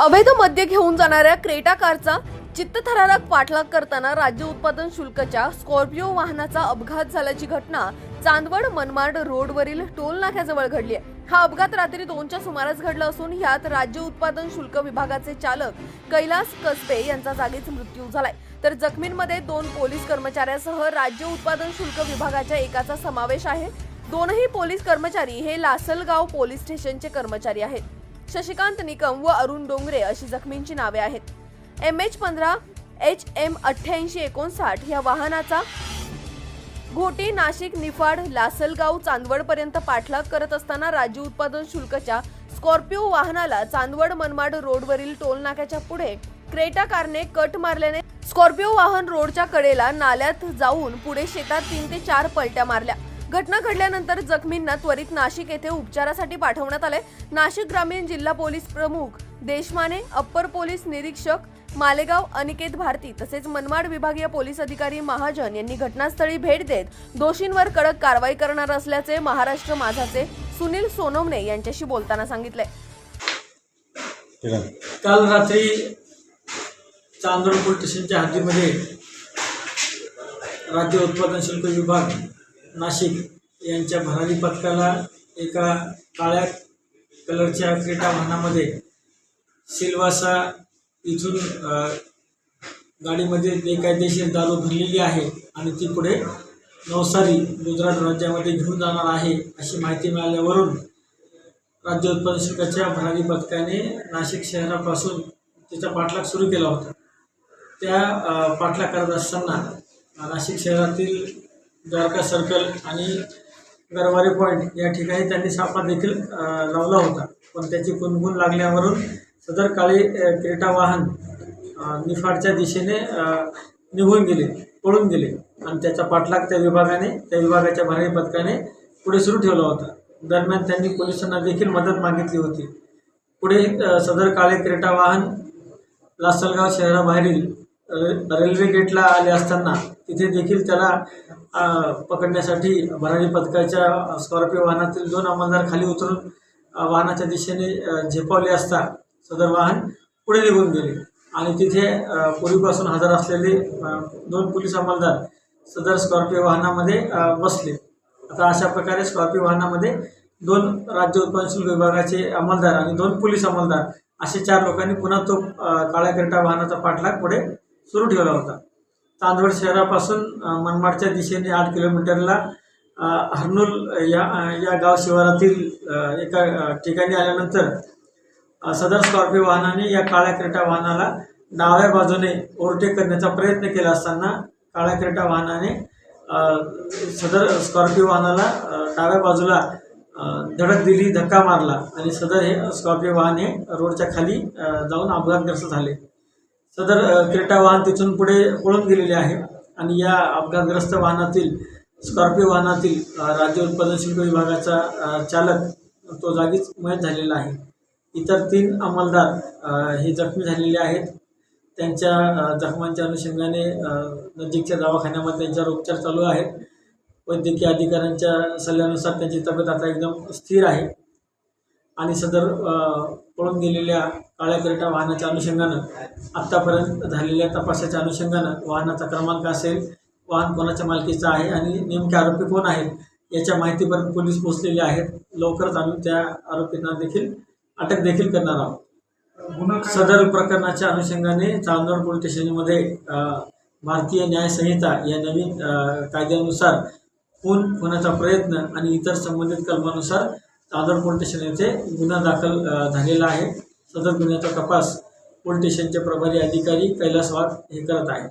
अवैध मद्य घेऊन जाणाऱ्या क्रेटा कारचा चित्तथरारक पाठलाग करताना राज्य उत्पादन शुल्कच्या स्कॉर्पिओ वाहनाचा अपघात झाल्याची घटना चांदवड मनमाड रोडवरील टोल नाक्याजवळ घडली आहे. हा अपघात रात्री दोनच्या सुमारास घडला असून यात राज्य उत्पादन शुल्क विभागाचे चालक कैलास कसबे यांचा जागीच मृत्यू झालाय. तर जखमींमध्ये दोन पोलीस कर्मचाऱ्यासह राज्य उत्पादन शुल्क विभागाच्या एकाचा समावेश आहे. दोनही पोलीस कर्मचारी हे लासलगाव पोलीस स्टेशनचे कर्मचारी आहेत. शशिकांत निकम व अरुण डोंगरे अशी जखमींची नावे आहेत. एम एच पंधरा एच एम अठ्ठ्याऐंशी एकोणसाठ या वाहनाचा घोटी नाशिक निफाड लासलगाव चांदवड पर्यंत पाठलाग करत असताना राज्य उत्पादन शुल्कच्या स्कॉर्पिओ वाहनाला चांदवड मनमाड रोडवरील टोल नाक्याच्या पुढे क्रेटा कारने कट मारल्याने स्कॉर्पिओ वाहन रोडच्या कडेला नाल्यात जाऊन पुढे शेतात तीन ते चार पलट्या मारल्या. घटना घडल्यानंतर जखमींना त्वरित नाशिक येथे उपचारासाठी पाठवण्यात आले नाशिक ग्रामीण जिल्हा पोलीस प्रमुख देशमाने अप्पर पोलीस निरीक्षक मालेगाव अनिकेत भारती तसेच मनमाड विभागीय पोलीस अधिकारी महाजन यांनी घटनास्थळी भेट देत दोषींवर कडक कारवाई करणार असल्याचे महाराष्ट्र माझाचे सुनील सोनवणे यांच्याशी बोलताना सांगितले. काल रात्री चांदोड पोलीस स्टेशनच्या हद्दीमध्ये राज्य उत्पादन शुल्क विभाग नाशिक यांच्या भरारी पथकाला एका काळ्या कलरच्या क्रेटा वाहनामध्ये सिल्वासा इथून गाडीमध्ये बेकायदेशीर दारू भरलेली आहे आणि ती पुढे नवसारी गुजरात राज्यामध्ये घेऊन जाणार आहे अशी माहिती मिळाल्यावरून राज्य उत्पादन शुल्काच्या भरारी पथकाने नाशिक शहरापासून त्याचा पाठलाग सुरू केला होता. त्या पाठलाग करत असताना नाशिक शहरातील द्वारका सर्कल आणि गरवारे पॉईंट या ठिकाणी त्यांनी सापळा देखील लावला होता. पण त्याची कुणगुण लागल्यावरून सदर काळी क्रेटा वाहन निफाडच्या दिशेने निघून गेले पळून गेले. आणि त्याचा पाठलाग त्या विभागाने त्या विभागाच्या भारी पथकाने पुढे सुरू ठेवला होता. दरम्यान त्यांनी पोलिसांना देखील मदत मागितली होती. पुढे सदर काळे क्रेटा वाहन लासलगाव शहराबाहेरील रेल्वे गेटला आले असताना तिथे देखील त्याला पकडण्यासाठी भरारी पथकाच्या स्कॉर्पिओ वाहनातील दोन अंमलदार खाली उतरून वाहनाच्या दिशेने झेपावले असता सदर वाहन पुढे निघून गेले. आणि तिथे पूर्वीपासून हजर असलेले दोन पोलीस अंमलदार सदर स्कॉर्पिओ वाहनामध्ये बसले. आता अशा प्रकारे स्कॉर्पिओ वाहनामध्ये दोन राज्य उत्पादन शुल्क विभागाचे अंमलदार आणि दोन पोलीस अंमलदार असे चार लोकांनी पुन्हा तो काळ्या क्रेटा वाहनाचा पाठलाग पुढे सुरू ठेवला होता. चांदवड शहरापासून मनमाडच्या दिशेने आठ किलोमीटरला हर्नूल या या गाव शिवारातील एका ठिकाणी आल्यानंतर सदर स्कॉर्पिओ वाहनाने या काळ्या क्रेटा वाहनाला डाव्या बाजूने ओव्हरटेक करण्याचा प्रयत्न केला असताना काळ्या क्रेटा वाहनाने सदर स्कॉर्पिओ वाहनाला डाव्या बाजूला धडक दिली धक्का मारला आणि सदर हे स्कॉर्पिओ वाहन हे रोडच्या खाली जाऊन अपघातग्रस्त झाले. सदर क्रेटा वाहन तिथून पुढे पळून गेलेले आहे. आणि या अपघातग्रस्त वाहनातील स्कॉर्पिओ वाहनातील राज्य उत्पादन शुल्क विभागाचा चालक तो जागीच मयत झालेला आहे. इतर तीन अंमलदार हे जखमी झालेले आहेत. त्यांच्या जखमांच्या अनुषंगाने नजीकच्या दवाखान्यामध्ये त्यांच्यावर उपचार चालू आहेत. वैद्यकीय अधिकाऱ्यांच्या सल्ल्यानुसार त्यांची तब्येत आता एकदम स्थिर आहे. आणि सदर पळून गेलेल्या काळ्या क्रेटा वाहनाच्या अनुषंगानं आत्तापर्यंत झालेल्या तपासाच्या अनुषंगानं वाहनाचा क्रमांक असेल वाहन कोणाच्या मालकीचं आहे आणि नेमके आरोपी कोण आहेत याच्या माहितीपर्यंत पोलीस पोहोचलेले आहेत. लवकरच आम्ही त्या आरोपींना देखील अटक देखील करणार आहोत. सदर प्रकरणाच्या अनुषंगाने चांदवड पोलीस स्टेशनमध्ये भारतीय न्याय संहिता या नवीन कायद्यानुसार खून होण्याचा प्रयत्न आणि इतर संबंधित कलमानुसार चांदवड पोलीस स्टेशन येथे गुन्हा दाखल झालेला आहे. सदर गुन्ह्याचा तपास पोलीस स्टेशनचे प्रभारी अधिकारी कैलास वाघ हे करत आहेत.